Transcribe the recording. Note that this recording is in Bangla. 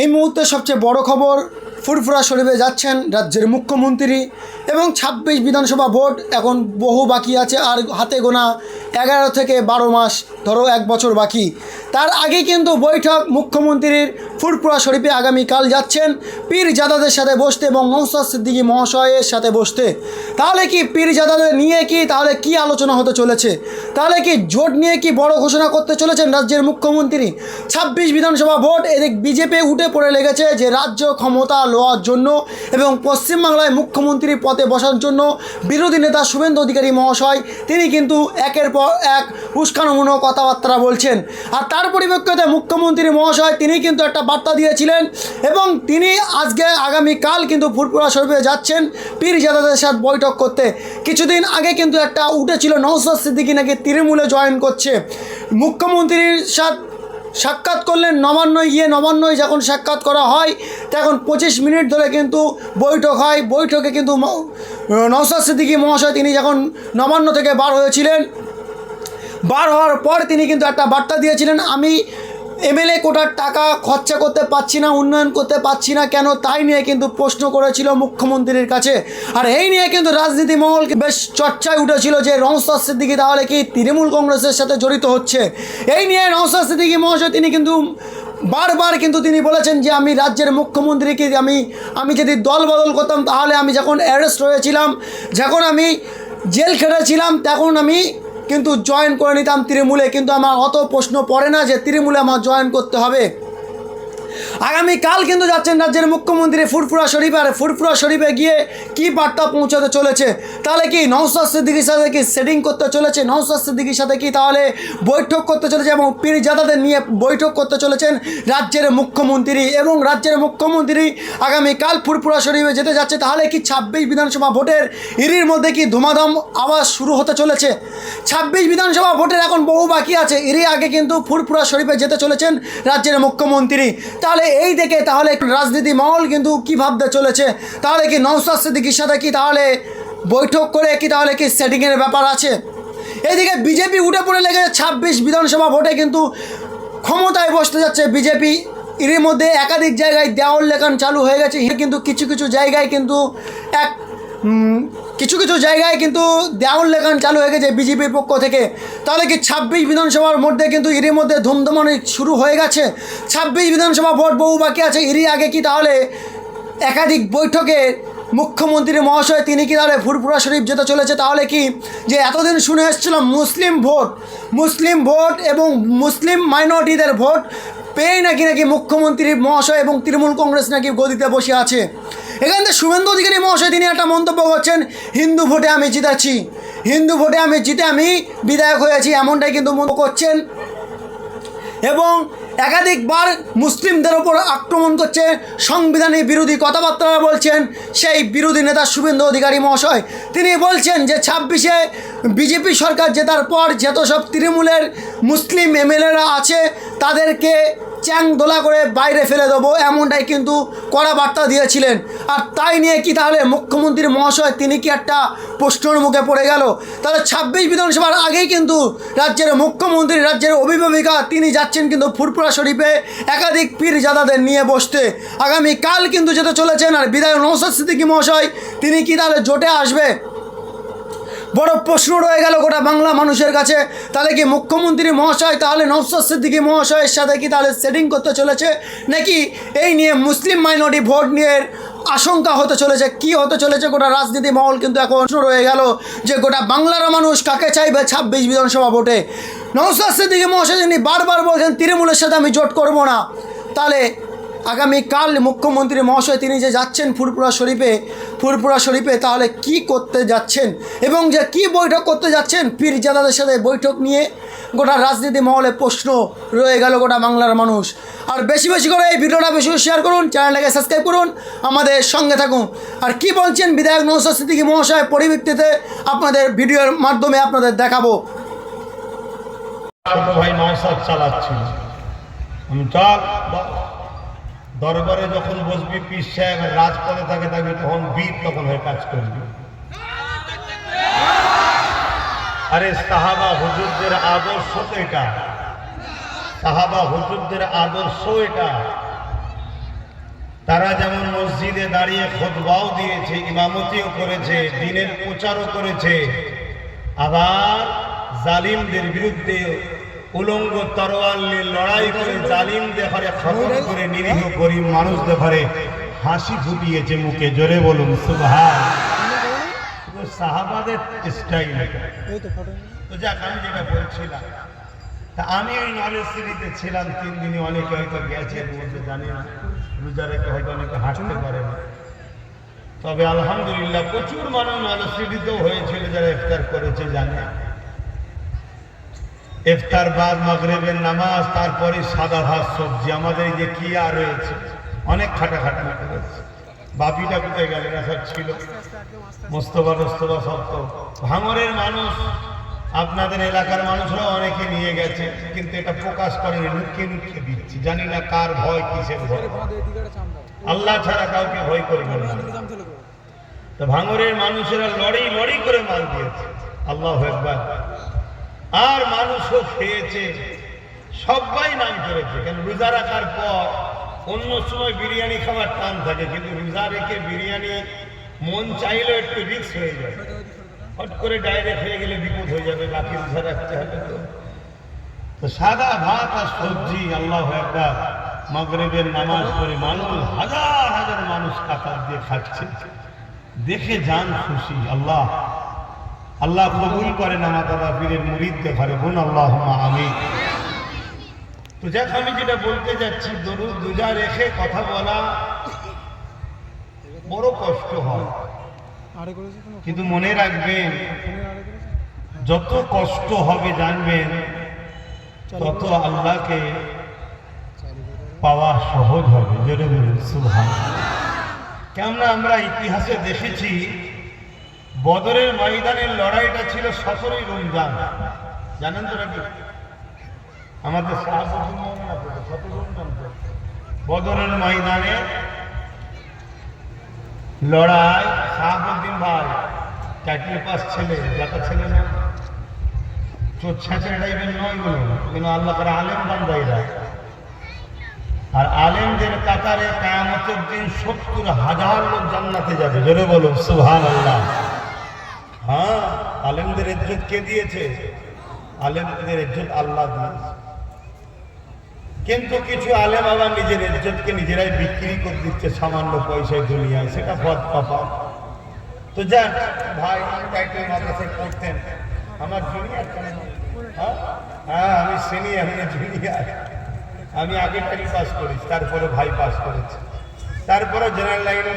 এই মুহূর্তে সবচেয়ে বড় খবর, ফুরফুরা শরীফে যাচ্ছেন রাজ্যের মুখ্যমন্ত্রী এবং ছাব্বিশ বিধানসভা ভোট এখন বহু বাকি আছে আর হাতে গোনা এগারো থেকে বারো মাস, ধরো এক বছর বাকি। তার আগে কিন্তু বৈঠক মুখ্যমন্ত্রীর ফুরফুরা শরীফে আগামীকাল যাচ্ছেন পীর জাদাদের সাথে বসতে এবং নৌসাদ সিদ্দিকী মহাশয়ের সাথে বসতে। তাহলে কি পীর জাদাদের নিয়ে কি, তাহলে কি আলোচনা হতে চলেছে? তাহলে কি জোট নিয়ে কি বড় ঘোষণা করতে চলেছেন রাজ্যের মুখ্যমন্ত্রী? ছাব্বিশ বিধানসভা ভোট, এদিক বিজেপি উঠে পড়ে লেগেছে যে রাজ্য ক্ষমতা লওয়ার জন্য এবং পশ্চিমবাংলায় মুখ্যমন্ত্রী পদে বসার জন্য বিরোধী নেতা শুভেন্দু অধিকারী মহাশয়, তিনি কিন্তু একের পর এক উস্কানমূলক কথাবার্তা বলছেন। আর তার পরিপ্রেক্ষিতে মুখ্যমন্ত্রী মহাশয় তিনি কিন্তু একটা বার্তা দিয়েছিলেন এবং তিনি আজকে আগামীকাল কিন্তু ফুরপুরা শরীফে যাচ্ছেন পীর জাদাদের সাথে বৈঠক করতে। কিছুদিন আগে কিন্তু একটা উঠেছিল নৌসাদ সিদ্দিকি নাকি তৃণমূলে জয়েন করছে। মুখ্যমন্ত্রীর সাথে সাক্ষাৎ করলেন নবান্নয় গিয়ে নবান্নয় যখন সাক্ষাৎ করা হয়, তখন পঁচিশ মিনিট ধরে কিন্তু বৈঠক হয়। বৈঠকে কিন্তু নওশাদ সিদ্দিকী মহাশয় তিনি যখন নবান্ন থেকে বার হয়েছিলেন বার হওয়ার পর তিনি কিন্তু একটা বার্তা দিয়েছিলেন, আমি এমএলএ কোটার টাকা খরচা করতে পারছি না, উন্নয়ন করতে পারছি না, কেন তাই নিয়ে কিন্তু প্রশ্ন করেছিল মুখ্যমন্ত্রীর কাছে। আর এই নিয়ে কিন্তু রাজনীতি মহল বেশ চর্চায় উঠেছিল যে, রংসাদ সিদ্দিকি তাহলে কি তৃণমূল কংগ্রেসের সাথে জড়িত হচ্ছে? এই নিয়ে রংসাদ সিদ্দিকি মহাশয় তিনি কিন্তু বারবার কিন্তু তিনি বলেছেন যে, আমি রাজ্যের মুখ্যমন্ত্রীকে, আমি আমি যদি দল বদল করতাম, তাহলে আমি যখন অ্যারেস্ট হয়েছিলাম, যখন আমি জেল খেটেছিলাম, তখন আমি কিন্তু জয়েন করে নিতাম তৃণমূলে, কিন্তু আমার অত প্রশ্ন পড়ে না যে তৃণমূলে আমার জয়েন করতে হবে। আগামীকাল কিন্তু যাচ্ছেন রাজ্যের মুখ্যমন্ত্রী ফুরফুরা শরীফ, আর ফুরফুরা শরীফে গিয়ে কি বার্তা পৌঁছাতে চলেছে? তাহলে কি নৌসাদ সিদ্দিকির সাথে কি সেটিং করতে চলেছে? নৌসাদ সিদ্দিকির সাথে কি তাহলে বৈঠক করতে চলেছে এবং পীর জাদাদের নিয়ে বৈঠক করতে চলেছেন রাজ্যের মুখ্যমন্ত্রী এবং রাজ্যের মুখ্যমন্ত্রী আগামীকাল ফুরফুরা শরীফে যেতে যাচ্ছে, তাহলে কি ছাব্বিশ বিধানসভা ভোটের ইরির মধ্যে কি ধুমাধাম আওয়াজ শুরু হতে চলেছে? ছাব্বিশ বিধানসভা ভোটের এখন বহু বাকি আছে এরই আগে কিন্তু ফুরফুরা শরীফে যেতে চলেছেন রাজ্যের মুখ্যমন্ত্রী। তাহলে এই দেখে তাহলে রাজনীতি মহল কিন্তু কি ভাবতে চলেছে? তাহলে কি নৌসাদ সিদ্দিকির সাথে কি তাহলে বৈঠক করে কি তাহলে কি সেটিংয়ের ব্যাপার আছে? এদিকে বিজেপি উঠে পড়ে লেগেছে ছাব্বিশ বিধানসভা ভোটে কিন্তু ক্ষমতায় বসতে যাচ্ছে বিজেপি এর মধ্যে একাধিক জায়গায় দেওয়াল লেখান চালু হয়ে গেছে। কিন্তু কিছু কিছু জায়গায় কিন্তু এক কিছু কিছু জায়গায় কিন্তু দেওয়াল লেখান চালু হয়ে গেছে বিজেপির পক্ষ থেকে। তাহলে কি ছাব্বিশ বিধানসভার মধ্যে কিন্তু এরই মধ্যে ধুমধমানি শুরু হয়ে গেছে? ছাব্বিশ বিধানসভা ভোট বহু বাকি আছে, এরই আগে কি তাহলে একাধিক বৈঠকে মুখ্যমন্ত্রী মহাশয় তিনি কি তাহলে ফুরফুরা শরীফ যেতে চলেছে? তাহলে কি যে এতদিন শুনে এসেছিলাম মুসলিম ভোট মুসলিম ভোট এবং মুসলিম মাইনরিটিদের ভোট, পেয়েই নাকি নাকি মুখ্যমন্ত্রী মহাশয় এবং তৃণমূল কংগ্রেস নাকি গদিতে বসে আছে? এখান থেকে শুভেন্দু অধিকারী মহাশয়, তিনি একটা মন্তব্য করছেন, হিন্দু ভোটে আমি জিতেছি হিন্দু ভোটে আমি জিতে আমি বিধায়ক হয়েছি এমনটাই কিন্তু করছেন। এবং একাধিকবার মুসলিমদের ওপর আক্রমণ করছে সংবিধানের বিরোধী কথাবার্তা বলছেন, সেই বিরোধী নেতা শুভেন্দু অধিকারী মহাশয়। তিনি বলছেন যে, ছাব্বিশে বিজেপি সরকার জেতার পর যত সব তৃণমূলের মুসলিম এমএলএরা আছে, তাদেরকে চ্যাং দোলা করে বাইরে ফেলে দেবো, এমনটাই কিন্তু কড়া বার্তা দিয়েছিলেন। আর তাই নিয়ে কি তাহলে মুখ্যমন্ত্রী মহাশয়, তিনি কি একটা প্রশ্নের মুখে পড়ে গেল? তাহলে ছাব্বিশ বিধানসভার আগেই কিন্তু রাজ্যের মুখ্যমন্ত্রী, রাজ্যের অভিভাবিকা, তিনি যাচ্ছেন কিন্তু ফুরপুরা শরীফে একাধিক পীর জাদাদের নিয়ে বসতে। আগামী কাল কিন্তু যেতে চলেছেন, আর বিধায়ক নৌসাদ সিদ্দিকী মহাশয়, তিনি কি তাহলে জোটে আসবে? বড় প্রশ্ন রয়ে গেল গোটা বাংলা মানুষের কাছে। তাহলে কি মুখ্যমন্ত্রী মহাশয়, তাহলে নৌসাদ সিদ্দিকী মহাশয়ের সাথে কি তাহলে সেটিং করতে চলেছে? নাকি এই নিয়ে মুসলিম মাইনরিটি ভোট নিয়ে আশঙ্কা হতে চলেছে? কি হতে চলেছে গোটা রাজনীতি মহল কিন্তু এখন রয়ে গেল যে গোটা বাংলার মানুষ কাকে চাইবে ছাব্বিশ বিধানসভা ভোটে? নৌসাদ সিদ্দিকী মহাশয় যিনি বারবার বলছেন, তৃণমূলের সাথে আমি জোট করব না। তাহলে আগামীকাল মুখ্যমন্ত্রী মহাশয় তিনি যে যাচ্ছেন ফুরপুরা শরীফে ফুরপুরা শরীফে, তাহলে কি করতে যাচ্ছেন? এবং যে কি বৈঠক করতে যাচ্ছেন? পীর জাদাদের সাথে বৈঠক নিয়ে গোটা রাজনীতি মহলে প্রশ্ন রয়ে গেল গোটা বাংলার মানুষ। আর বেশি বেশি করে এই ভিডিওটা বেশি শেয়ার করুন, চ্যানেলটাকে সাবস্ক্রাইব করুন, আমাদের সঙ্গে থাকুন। আর কি বলছেন বিধায়ক নৌসাদ সিদ্দিকী মহাশয়? পরিবৃত্তিতে আপনাদের ভিডিওর মাধ্যমে আপনাদের দেখাবো। ভাই নৌসাদ চালাচ্ছিল। আমি দরবারে যখন বসবি পিস সাহেব রাজপথে থাকে থাকবি তখন বীর তখন হয়ে কাজ করবি। আরে সাহাবা হুজুরদের আদর্শ তো এটা। সাহাবা হুজুরদের আদর্শ এটা। তারা যেমন মসজিদে দাঁড়িয়ে খোদবাও দিয়েছে, ইমামতিও করেছে, দিনের প্রচারও করেছে, আবার জালিমদের বিরুদ্ধে উলঙ্গ তরোয়াল নিয়ে লড়াই করে জালিমদের ঘরে খতম করে নিরীহ গরিব মানুষদের ঘরে হাসি ফুটিয়েছে মুখে জোরে বলুন সুভাষ সাহাবাদের স্টাইল তো যাক আমি যেটা বলছিলাম তা আমি ওই নলেজ সিটিতে ছিলাম তিন দিনে অনেকে হয়তো গেছে মধ্যে জানি না রোজা রেখে হয়তো অনেকে হাঁটতে পারে না। তবে আলহামদুলিল্লাহ প্রচুর মানুষ নলেজ সিটিতেও হয়েছিল যারা ইফতার করেছে জানে ইফতার বাদ, মাগরেবের নামাজ, তারপরে সাদা ভাত, সবজি। আমাদের যে আর রয়েছে, অনেক খাটা খাটাখাটনি করেছে। বাপিটা কোথায় গেল না সব ছিল। মোস্তফা মোস্তফা সব তো। ভাঙরের মানুষ, আপনাদের এলাকার মানুষরা অনেকে নিয়ে গেছে, কিন্তু এটা প্রকাশ করে লুকিয়ে লুকিয়ে দিচ্ছি। জানি না কার ভয়, কিসের ভয়। আল্লাহ ছাড়া কাউকে ভয় করবেন না। তো ভাঙরের মানুষেরা লড়াই লড়াই করে মাল দিয়েছে। আল্লাহ একবার আর মানুষও খেয়েছে। সবাই নাম করেছে কেন রোজা রাখার পর অন্য সময় বিরিয়ানি খাবার টান থাকে, কিন্তু রোজা রেখে বিরিয়ানি মন চাইলেও একটু রিক্স হয়ে যায়। হট করে ডাইরেক্ট হয়ে গেলে বিপদ হয়ে যাবে, বাকি রোজা রাখতে হবে তো। তো সাদা ভাত আর সবজি, আল্লাহ একবার মাগরেবের নামাজ পড়ে মানুষ হাজার হাজার মানুষ কাতার দিয়ে খাচ্ছে। দেখে যান খুশি, আল্লাহ আল্লাহ কবুল করেন আমার দাদা পীরের মুরিদকে ঘরে। বোন আল্লাহ আমি তো যাক আমি যেটা বলতে যাচ্ছি দরুদ দুজা রেখে কথা বলা বড় কষ্ট হয়। কিন্তু মনে রাখবেন যত কষ্ট হবে জানবেন তত আল্লাহকে পাওয়া সহজ হবে। জোরে কেননা আমরা ইতিহাসে দেখেছি বদরের ময়দানের লড়াইটা ছিল সতেরোই রমজান। জানেন তো নাকি? আমাদের। বদরের ময়দানে লড়াই শাহাবুদ্দিন ভাই চারটে পাস ছেলে, যাতা ছেলে না। চোর ছেঁচড়ে টাইপের নয়গুলো কিন্তু আল্লাহ করে আলেম বান্দাইরা। আর আলেমদের কাতারে কায়ামতের দিন সত্তর হাজার লোক জান্নাতে যাবে, জোরে বলো সুহান আল্লাহ হ্যাঁ আলেমদের ইজ্জত কে দিয়েছে? আলেমদের ইজ্জত আল্লাহ দিয়েছে। কিন্তু কিছু আলেম আবার নিজের ইজ্জতকে নিজেরাই বিক্রি করে দিচ্ছে সামান্য পয়সায় দুনিয়ায়। সেটা পথ পাপা। তো যাক, ভাই টাইটেল মাদ্রাসায় পড়তেন। আমার জুনিয়র হ্যাঁ? হ্যাঁ আমি সিনিয়র আমি জুনিয়র আমি আগে টাইম পাস করেছি, তারপরে ভাই পাস করেছি। তারপরে জেনারেল লাইনে